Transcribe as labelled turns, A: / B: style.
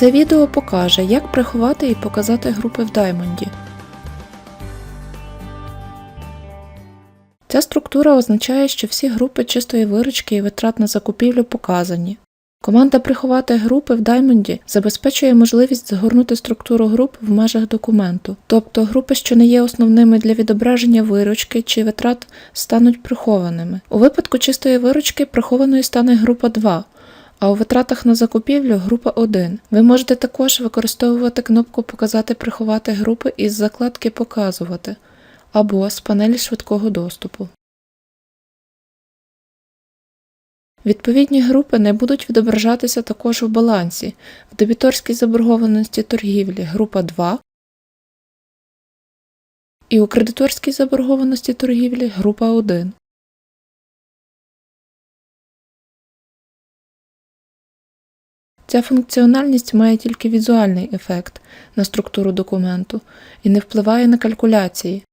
A: Це відео покаже, як приховати і показати групи в Даймонді. Ця структура означає, що всі групи чистої виручки і витрат на закупівлю показані. Команда приховати групи в Даймонді забезпечує можливість згорнути структуру груп в межах документу, тобто групи, що не є основними для відображення виручки чи витрат, стануть прихованими. У випадку чистої виручки прихованою стане група 2, а у витратах на закупівлю група 1. Ви можете також використовувати кнопку Показати приховати групи із закладки Показувати або з панелі швидкого доступу. Відповідні групи не будуть відображатися також у балансі в дебіторській заборгованості торгівлі група 2 і у кредиторській заборгованості торгівлі група 1. Ця функціональність має тільки візуальний ефект на структуру документу і не впливає на калькуляції.